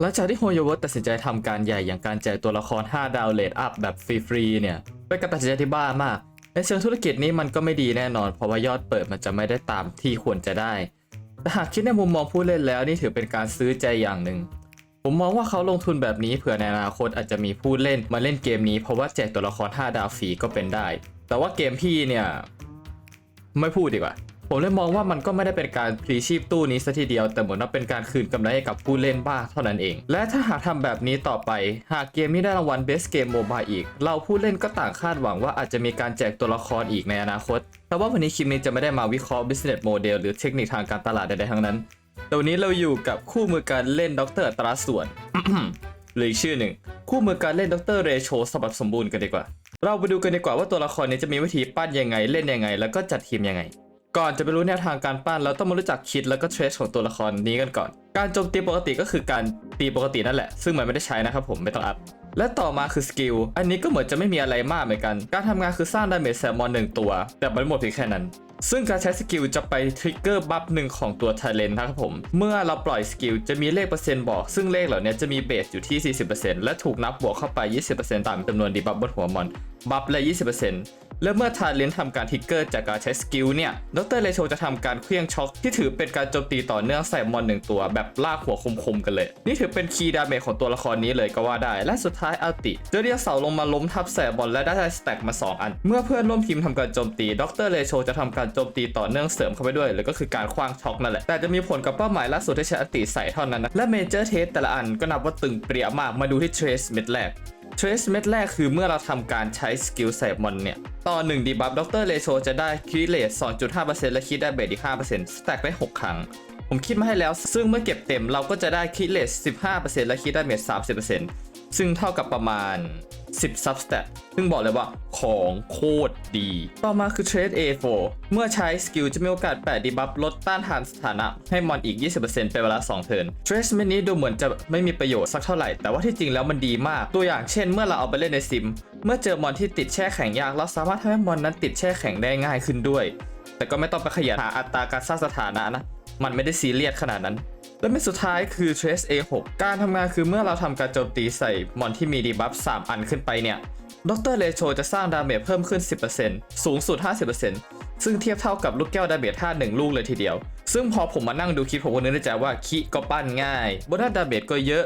หลังจากที่โฮโยเวิร์ตตัดสินใจทำการใหญ่อย่างการแจกตัวละคร 5 ดาวเลทอัพแบบฟรีๆเนี่ยเป็นการตัดสินใจที่บ้ามาก ในเชิงธุรกิจนี้มันก็ไม่ดีแน่นอน เพราะว่ายอดเปิดมันจะไม่ได้ตามที่ควรจะได้ แต่หากคิดในมุมมองผู้เล่นแล้วนี่ถือเป็นการซื้อใจอย่างหนึ่ง ผมมองว่าเขาลงทุนแบบนี้เผื่อในอนาคตอาจจะมีผู้เล่นมาเล่นเกมนี้เพราะว่าแจกตัวละคร 5 ดาวฟรีก็เป็นได้ แต่ว่าเกมพี่เนี่ยไม่พูดดีกว่า ผมเลยมองว่ามันก็ไม่ได้เป็นการพลีชีพตู้นี้ซะทีเดียว แต่เหมือนว่าเป็นการคืนกำไรให้กับผู้เล่นบ้างเท่านั้นเอง และถ้าหากทำแบบนี้ต่อไป หากเกมนี้ได้รางวัล Best Game Mobile อีก เราผู้เล่นก็ต่างคาดหวังว่าอาจจะมีการแจกตัวละครอีกในอนาคต แต่ว่าวันนี้คลิปนี้จะไม่ได้มาวิเคราะห์ business model หรือเทคนิคทางการตลาดใดๆทั้งนั้นแต่วันนี้เราอยู่กับคู่มือการเล่นดรอัตราส่วนหรืออีกชื่อหนึ่ง คู่มือการเล่นดรเรโชสมบัติสมบูรณ์กันดีกว่า เราไปดูกันดีกว่าว่าตัวละครนี้จะมีวิธีปั้นยังไงเล่นยังไง แล้วก็จัดทีมยังไง ก่อนจะไปรู้แนวทางการปั้นเราต้องมารู้จักคิดแล้วก็เทรสของตัวละครนี้กันก่อน การโจมตีปกติก็คือการตีปกตินั่นแหละ ซึ่งมันไม่ได้ใช้นะครับผมไม่ต้องอัพและต่อมาคือสกิล อันนี้ก็เหมือนจะไม่มีอะไรมากเหมือนกัน การทำงานคือสร้างดาเมจแซลมอนหนึ่งตัว แต่มันไม่หมดเพียงแค่นั้น ซึ่งการใช้สกิลจะไปทริกเกอร์บัฟหนึ่งของตัว Talent นะครับผม เมื่อเราปล่อยสกิลจะมีเลขเปอร์เซ็นต์บอก ซึ่งเลขเหล่านี้จะมีเบสอยู่ที่ 40%และถูกนับบวกเข้าไป 20%ตามจำนวนดีบัฟบนหัวมอน บัฟละ 20% และเมื่อทาเลนทำการทิกเกอร์จากการใช้สกิลเนี่ย ดรเลโชจะทำการเคลื่องช็อคที่ถือเป็นการโจมตีต่อเนื่องใส่มอนหนึ่งตัวแบบลากหัวคมๆกันเลย นี่ถือเป็นคีย์ดาเมจของตัวละครนี้เลยก็ว่าได้ และสุดท้ายอัลติจะเรียกเสาลงมาล้มทับใส่บอลและได้สแต็กมา 2 อัน เมื่อเพื่อนร่วมทีมทำการโจมตี ดรเลโชจะทำการโจมตีต่อเนื่องเสริมเข้าไปด้วยหรือก็คือการคว้างช็อคนั่นแหละ แต่จะมีผลกับเป้าหมายล่าสุดที่ใช้อัลติใส่เท่านั้นนะ และเมเจอร์เทสแต่ละอันก็นับว่าตึงเปรียมาก มาดูที่เทรสเม็ดแรก เทรสเม็ดแรกคือเมื่อเราทำการใช้สกิลใส่มอนเนี่ย ต่อ1ดีบัฟด็อกเตอร์เลโชจะได้คิดเลส2.5%และคิดได้เบดอีก5%สแต็กได้ 6 ครั้ง ผมคิดมาให้แล้ว ซึ่งเมื่อเก็บเต็มเราก็จะได้คิเลส15%และคิดได้เบส30%ซึ่งเท่ากับประมาณ 10ซับสแตทซึ่งบอกเลยว่าของโคตรดี ต่อมาคือเทรด A4 เมื่อใช้สกิลจะมีโอกาส8ดีบัฟลดต้านทานสถานะให้มอนอีก 20%เป็นเวลา 2 เทิร์นเทรสเมนนี้ดูเหมือนจะไม่มีประโยชน์สักเท่าไหร่ แต่ว่าที่จริงแล้วมันดีมาก ตัวอย่างเช่นเมื่อเราเอาไปเล่นในซิม เมื่อเจอมอนที่ติดแช่แข็งยาก เราสามารถทำให้มอนนั้นติดแช่แข็งได้ง่ายขึ้นด้วย แต่ก็ไม่ต้องไปขยันหาอัตราการสร้างสถานะนะ มันไม่ได้ซีเรียสขนาดนั้น และเม็ดสุดท้ายคือ Trace A6 การทำงานคือเมื่อเราทำการโจมตีใส่มอนที่มีดีบัฟ3 อันขึ้นไปเนี่ยดรเลโชจะสร้างดาเมจเพิ่มขึ้น 10%สูงสุด 50%ซึ่งเทียบเท่ากับลูกแก้วดาเมจท่าหนึ่งลูกเลยทีเดียว ซึ่งพอผมมานั่งดูคลิปผมก็นึกในใจว่าคิก็ปั้นง่ายบนด้านดาเมจก็เยอะ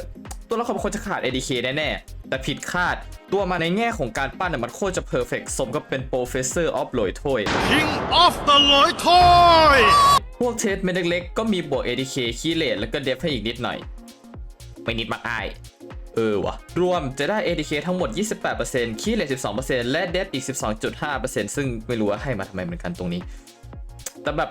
ตัวละครมันจะขาด ADK แน่ๆ แต่ผิดคาด ตัวมาในแง่ของการปั้นน่ะมันโคตรจะเพอร์เฟกสมกับเป็น Professor of ลอยถ้วย King of the ลอยถ้อย พวกเทสเม็ดเล็กๆก็มีบวก ADK คีเลตแล้วก็เดฟให้อีกนิดหน่อย ไม่นิดมากอาย เออวะรวมจะได้ ADK ทั้งหมด 28%คีเลต12%และเดฟอีก 12.5%ซึ่งไม่รู้ว่าให้มาทำไมเหมือนกันตรงนี้ แต่แบบ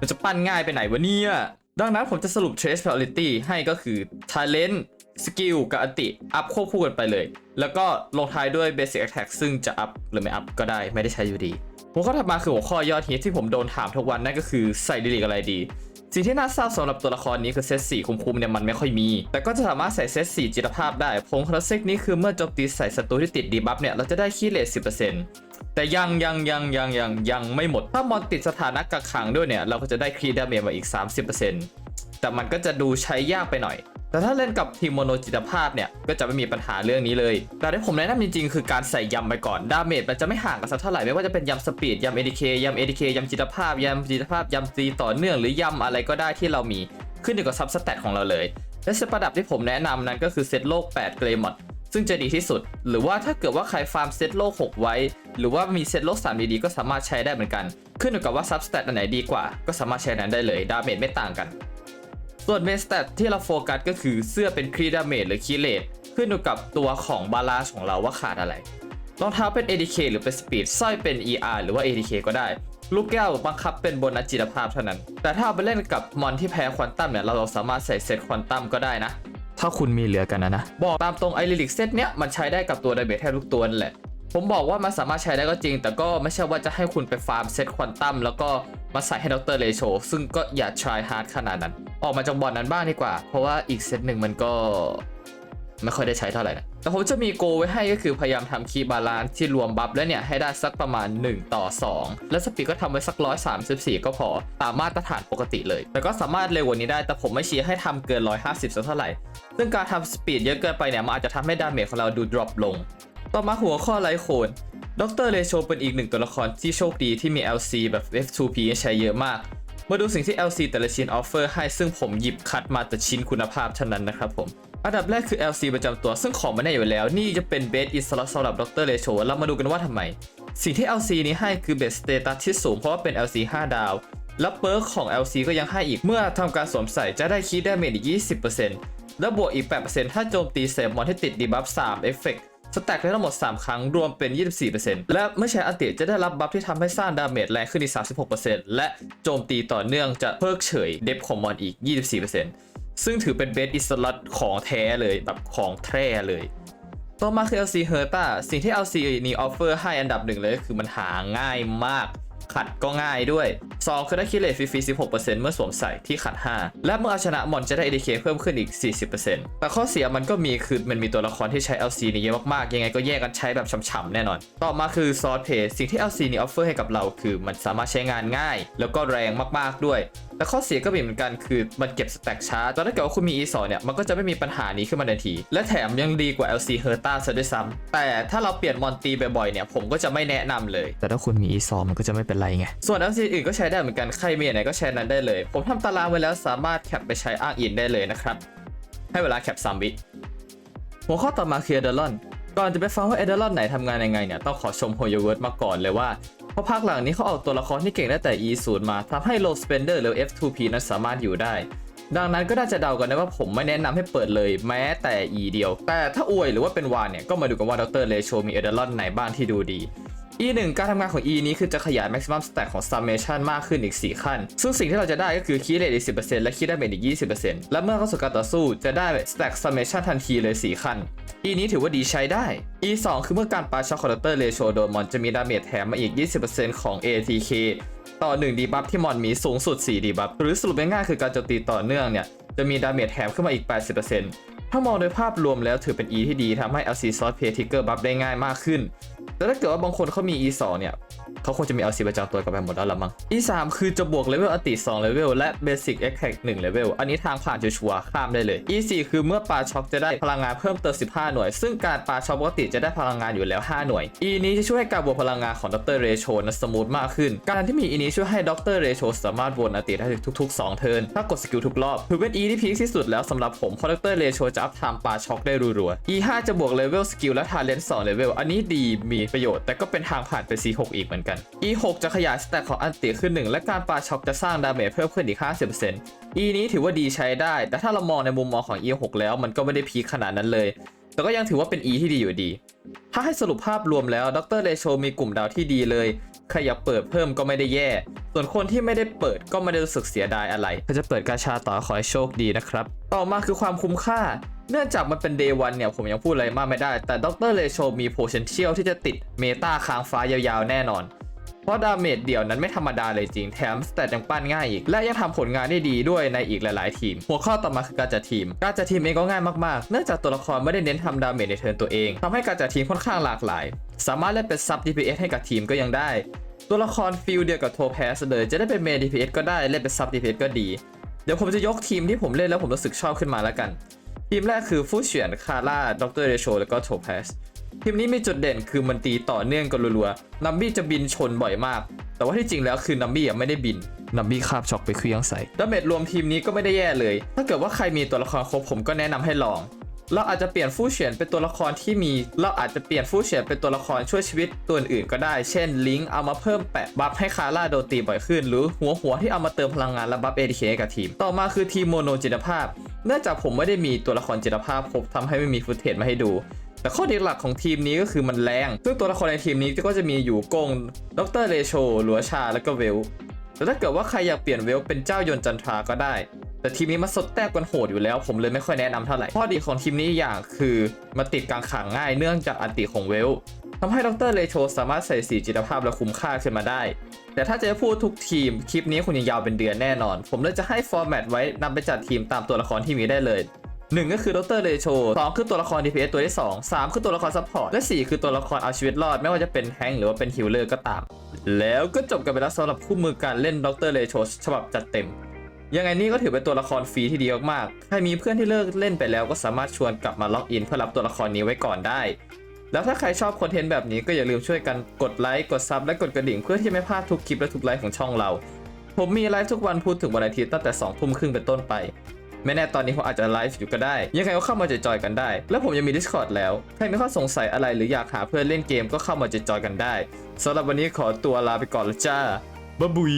มันจะปั้นง่ายไปไหนวะเนี่ย ดังนั้นผมจะสรุป Trace Priority ให้ก็คือ Talent สกิลกับอติ อัพควบคู่กันไปเลย แล้วก็ลงท้ายด้วย Basic Attack ซึ่งจะอัพหรือไม่อัพก็ได้ไม่ได้ใช้อยู่ดี หัวข้อถัดมาคือหัวข้อยอดฮิตที่ผมโดนถามทุกวันนั่นก็คือใส่ดีลีกอะไรดีสิ่งที่น่าเศร้าสำหรับตัวละครนี้คือเซตสี่คุ้มๆเนี่ยมันไม่ค่อยมี แต่ก็จะสามารถใส่เซตสี่จิตภาพได้ผงคลาสสิกนี้คือเมื่อโจมตีใส่ศัตรูที่ติดดีบัฟเนี่ยเราจะได้คีเลท10%แต่ยังยังยังยังยังยังไม่หมด ถ้ามอนติดสถานะกักขังด้วยเนี่ยเราก็จะได้คีดาเมจมาอีก 30%แต่มันก็จะดูใช้ยากไปหน่อย แต่ถ้าเล่นกับทีมโมโนจิตภาพเนี่ยก็จะไม่มีปัญหาเรื่องนี้เลย แต่ที่ผมแนะนำจริงๆ คือการใส่ยำไปก่อนดาเมจมันจะไม่ห่างกันสักเท่าไหร่ไม่ว่าจะเป็นยำสปีดยำ ADK ยำ ADK ยำจิตภาพยำจิตภาพยำตีต่อเนื่องหรือยำอะไรก็ได้ที่เรามีขึ้นอยู่กับซับสแตทของเราเลย และเซตประดับที่ผมแนะนำนั้นก็คือเซตโลก 8 เกรมอดซึ่งจะดีที่สุด หรือว่าถ้าเกิดว่าใครฟาร์มเซตโลก 6 ไว้ หรือว่ามีเซตโลก 3 ดีๆ ก็สามารถใช้ได้เหมือนกัน ขึ้นอยู่กับว่าซับสแตทอันไหนดีกว่า ก็สามารถใช้นั้นได้เลย ดาเมจไม่ต่างกัน ส่วนเมนสเตตที่เราโฟกัสก็คือเสื้อเป็นครีดาเมจหรือคีเลตขึ้นอยู่กับตัวของบาลานซ์ของเราว่าขาดอะไรรองเท้าเป็น ADK หรือเป็น Speed สร้อยเป็น ER หรือว่า ADK ก็ได้ ลูกแก้วบังคับเป็นโบนัสจิตภาพเท่านั้น แต่ถ้าเอาไปเล่นกับมอนที่แพ้ควอนตัมเนี่ย เราสามารถใส่เซตควอนตัมก็ได้นะ ถ้าคุณมีเหลือกันนะนะ บอกตามตรงไอริลิกเซตเนี้ยมันใช้ได้กับตัวไดเบทแทบทุกตัวนั่นแหละ ผมบอกว่ามันสามารถใช้ได้ก็จริง แต่ก็ไม่ใช่ว่าจะให้คุณไปฟาร์มเซตควอนตัมแล้วก็ มาใส่ให้ดรเลโชซึ่งก็อย่า try hard ขนาดนั้น ออกมาจากบอร์ดนั้นบ้างดีกว่า เพราะว่าอีกเซตหนึ่งมันก็ไม่ค่อยได้ใช้เท่าไหร่นะ แต่ผมจะมีโกไว้ให้ก็คือพยายามทำคีย์บาลานซ์ที่รวมบัฟแล้วเนี่ย ให้ได้สักประมาณ 1 ต่อ 2 และสปีดก็ทำไว้สัก 134 ก็พอ ตามมาตรฐานปกติเลย แต่ก็สามารถเร็วกว่านี้ได้ แต่ผมไม่ชี้ให้ทำเกิน 150สักเท่าไหร่ ซึ่งการทำสปีดเยอะเกินไปเนี่ยมันอาจจะทำให้ดาเมจของเราดูดรอปลง ต่อมาหัวข้อไลโคน ดรเลโชเป็นอีกหนึ่งตัวละครที่โชคดีที่มี LC แบบ F2P ให้ใช้เยอะมาก มาดูสิ่งที่ LC แต่ละชิ้นออฟเฟอร์ให้ซึ่งผมหยิบคัดมาแต่ชิ้นคุณภาพเท่านั้นนะครับผม อันดับแรกคือ LC ประจำตัวซึ่งของมันแน่อยู่แล้ว นี่จะเป็นเบสอิสระสำหรับดรเลโชเรามาดูกันว่าทำไม สิ่งที่ LC นี้ให้คือเบสสเตตัสที่สูงเพราะว่าเป็น LC 5 ดาว และเปิร์กของ LC ก็ยังให้อีกเมื่อทำการสวมใส่จะได้คีดดาเมจอีก 20%และบวกอีก 8%ถ้าโจมตีเซฟมอนที่ติดดีบัฟ3เอฟเฟก สแต็กได้ทั้งหมด 3 ครั้งรวมเป็น 24%และเมื่อใช้อันติจะได้รับบัฟที่ทำให้สร้างดาเมจแรงขึ้นอีก 36%และโจมตีต่อเนื่องจะเพิกเฉยเดฟของมอนอีก 24%ซึ่งถือเป็นเบสอิสลัดของแท้เลยแบบของแท้เลยต่อมาคือ LC h e r t a สิ่งที่ LC นี้ออฟเฟอร์ให้อันดับหนึ่งเลยก็คือมันหาง่ายมาก ขัดก็ง่ายด้วย 2 คือได้คิเลตฟรีๆ16%เมื่อสวมใส่ที่ขัด 5 และเมื่อเอาชนะมอนจะได้ ADK เพิ่มขึ้นอีก 40%แต่ข้อเสียมันก็มีคือมันมีตัวละครที่ใช้ LC นี่เยอะมากๆ ยังไงก็แยกกันใช้แบบฉ่ำๆแน่นอน ต่อมาคือซอสเพจสิ่งที่ LC นี่ออฟเฟอร์ให้กับเราคือมันสามารถใช้งานง่าย แล้วก็แรงมากๆด้วย แต่ข้อเสียก็มีเหมือนกันคือมันเก็บสแต็กช้าแต่ถ้าเกิดว่าคุณมี E2 เนี่ยมันก็จะไม่มีปัญหานี้ขึ้นมาทันที และแถมยังดีกว่า LC h e r t a ซะด้วยซ้ำแต่ถ้าเราเปลี่ยนมอนตีบ่อยๆเนี่ยผมก็จะไม่แนะนำเลย แต่ถ้าคุณมี E2 มันก็จะไม่เป็นไรไง ส่วน LC อื่นก็ใช้ได้เหมือนกันใครมีอันไหนก็ใช้นั้นได้เลย ผมทำตารางไว้แล้วสามารถแคปไปใช้อ้างอินได้เลยนะครับให้เวลาแคป3วิหัวข้อต่อมาคือเอเดลอนก่อนจะไปฟังว่าเอเดลอนไหนทำงานยังไงเนี่ยต้องขอชมโฮโยเวิร์ดมาก่อนเลยว่า เพราะภาคหลังนี้เขาออกตัวละครที่เก่งได้แต่ E0 มาทำให้ Low Spender หรือ F2P นั้นสามารถอยู่ได้ ดังนั้นก็น่าจะเดากันได้ว่าผมไม่แนะนำให้เปิดเลยแม้แต่ E เดียว แต่ถ้าอวยหรือว่าเป็นวานเนี่ยก็มาดูกันว่าดรเลโชมีเอเดลอนไหนบ้างที่ดูดี E1 การทำงานของ E นี้คือจะขยาย maximum stack ของ summation มากขึ้นอีก 4 ขั้น ซึ่งสิ่งที่เราจะได้ก็คือคีย์เรทอีก 10%และคีย์ดาเมจอีก 20%และเมื่อเข้าสู่การต่อสู้จะได้ stack summation ทันทีเลย 4 ขั้น E นี้ถือว่าดีใช้ได้ E 2 คือเมื่อการปาช็อคคอร์เตอร์เรโชโดนมอนจะมีดาเมจแถมมาอีก 20%ของ ATK ต่อ 1 ดีบัฟที่มอนมีสูงสุด 4 ดีบัฟหรือสรุปง่ายๆคือการโจมตีต่อเนื่องเนี่ยจะมีดาเมจแถมขึ้นมาอีก 80%ถ้ามองโดยภาพรวมแล้วถือเป็น E ที่ดีทำให้ LC Sword Play Trigger บัฟได้ง่ายมากขึ้น แต่ถ้าเกิดว่าบางคนเขามี E2 เนี่ยเขาควรจะมี LC ประจำตัวกลับไปหมดแล้วละมั้ง E3 คือจะบวกเลเวลอติ2เลเวลและ Basic Attack 1เลเวลอันนี้ทางผ่านชัวร์ๆข้ามได้เลย E4 คือเมื่อปลาช็อคจะได้พลังงานเพิ่มเติม 15 หน่วย ซึ่งการปลาช็อคปกติจะได้พลังงานอยู่แล้ว 5 หน่วย E นี้จะช่วยให้การบวกพลังงานของดรเรโชนั้นสมูทมากขึ้น การที่มี E นี้ช่วยให้ดรเรโชสามารถวนอติได้ทุก ๆ 2 เทิร์นถ้ากดสกิลทุกรอบถือเป็น E ที่พีคที่สุดแล้วสำหรับผมเพราะดรเรโชจะอัพไทม์ปาช็อคได้รัวๆ E5 จะบวกเลเวลสกิลและทาเลนต์2เลเวลอันนี้ดีมีประโยชน์ แต่ก็เป็นทางผ่านไป C6 อีกเหมือนกัน E6 จะขยายสแต็กของอันติขึ้นหนึ่งและการปาช็อคจะสร้างดาเมจเพิ่มขึ้นอีก 50% E นี้ถือว่าดีใช้ได้ แต่ถ้าเรามองในมุมมองของ E6 แล้วมันก็ไม่ได้พีคขนาดนั้นเลย แต่ก็ยังถือว่าเป็น E ที่ดีอยู่ดี ถ้าให้สรุปภาพรวมแล้วดรเลโชมีกลุ่มดาวที่ดีเลยใครอยากเปิดเพิ่มก็ไม่ได้แย่ ส่วนคนที่ไม่ได้เปิดก็ไม่ได้รู้สึกเสียดายอะไรถ้าจะเปิดกาชาต่อขอให้โชคดีนะครับ ต่อมาคือความคุ้มค่า เนื่องจากมันเป็น day one เนี่ย ผมยังพูดอะไรมากไม่ได้ แต่ดรเลโชมี potential ที่จะติดเมตาค้างฟ้ายาวๆ แน่นอน เพราะดาเมจเดี่ยวนั้นไม่ธรรมดาเลยจริง แถมสเตตยังปั้นง่ายอีก และยังทำผลงานได้ดีด้วยในอีกหลายๆ ทีม หัวข้อต่อมาคือการจัดทีม การจัดทีมเองก็ง่ายมากๆ เนื่องจากตัวละครไม่ได้เน้นทำดาเมจในเทิร์นตัวเองทำให้การจัดทีมค่อนข้างหลากหลาย สามารถเล่นเป็นซับ DPS ให้กับทีมก็ยังได้ ตัวละครฟิลเดียวกับโทแพสเลย จะได้เป็นเม DPS ก็ได้เล่นเป็นซับ DPS ก็ดี เดี๋ยวผมจะยกทีมที่ผมเล่นแล้วผมรู้สึกชอบขึ้นมาแล้วกัน ทีมแรกคือฟูเฉียนคาร่าด็อกเตอร์เรโชแล้วก็โทแพสทีมนี้มีจุดเด่นคือมันตีต่อเนื่องกันรัวๆนัมบี้จะบินชนบ่อยมาก แต่ว่าที่จริงแล้วคือนัมบี้ยังไม่ได้บินนัมบี้คาบช็อกไปเครื่องใส่ดาเมจรวมทีมนี้ก็ไม่ได้แย่เลย ถ้าเกิดว่าใครมีตัวละครครบผมก็แนะนำให้ลอง เราอาจจะเปลี่ยนฟู่เฉียนเป็นตัวละครที่มี เราอาจจะเปลี่ยนฟู่เฉียนเป็นตัวละครช่วยชีวิตตัวอื่นก็ได้ เช่นลิงก์เอามาเพิ่มแปะบัฟให้คาร่าโดนตีบ่อยขึ้น หรือหัวหัวที่เอามาเติมพลังงานและบัฟเอทีเคกับทีม ต่อมาคือทีมโมโนจิตภาพ เนื่องจากผมไม่ได้มีตัวละครจิตภาพครบทำให้ไม่มีฟุตเทจมาให้ดูแต่ข้อดีหลักของทีมนี้ก็คือมันแรง ซึ่งตัวละครในทีมนี้ก็จะมีอยู่กงดรเรโชหลัวชา แล้วก็เวล แต่ถ้าเกิดว่าใครอยากเปลี่ยนเวลเป็นเจ้ายนจันทราก็ได้ แต่ทีมนี้มันสดแต้มกันโหดอยู่แล้ว ผมเลยไม่ค่อยแนะนำเท่าไหร่ข้อดีของทีมนี้อย่างคือมาติดกลางขังง่ายเนื่องจากอันติของเวลทำให้ดรเลโชสามารถใส่สีจิตภาพและคุ้มค่าขึ้นมาได้ แต่ถ้าจะพูดทุกทีม คลิปนี้คุณยังยาวเป็นเดือนแน่นอน ผมเลยจะให้ฟอร์แมตไว้นำไปจัดทีมตามตัวละครที่มีได้เลยหนึ่งก็คือดรเลโชสองคือตัวละคร DPS ตัวที่สองสามคือตัวละครซัพพอร์ต และสี่คือตัวละครเอาชีวิตรอด ไม่ว่าจะเป็นแฮงค์หรือว่าเป็นฮิลเลอร์ก็ตาม แล้วก็จบกันไปแล้วสำหรับคู่มือการเล่นดรเลโชฉบับจัดเต็ม ยังไงนี่ก็ถือเป็นตัวละครฟรีที่ดีมากๆ ใครมีเพื่อนที่เลิกเล่นไปแล้วก็สามารถชวนกลับมาล็อกอินเพื่อรับตัวละครนี้ไว้ก่อนได้ แล้วถ้าใครชอบคอนเทนต์แบบนี้ก็อย่าลืมช่วยกันกดไลค์กดซับและกดกระดิ่งเพื่อที่ไม่พลาดทุกคลิปและทุกไลฟ์ของช่องเรา ผมมีไลฟ์ทุกวันพุธถึงวันอาทิตย์ตั้งแต่2ทุ่มครึ่งเป็นต้นไปไม่แน่ตอนนี้ผมอาจจะไลฟ์อยู่ก็ได้ ยังไงก็เข้ามาจอยๆกันได้ แล้วผมยังมี Discord แล้ว ใครมีข้อสงสัยอะไรหรืออยากหาเพื่อนเล่นเกมก็เข้ามาจอยๆกันได้สำหรับวันนี้ขอตัวลาไปก่อนล้วจ้าบ๊ายบุย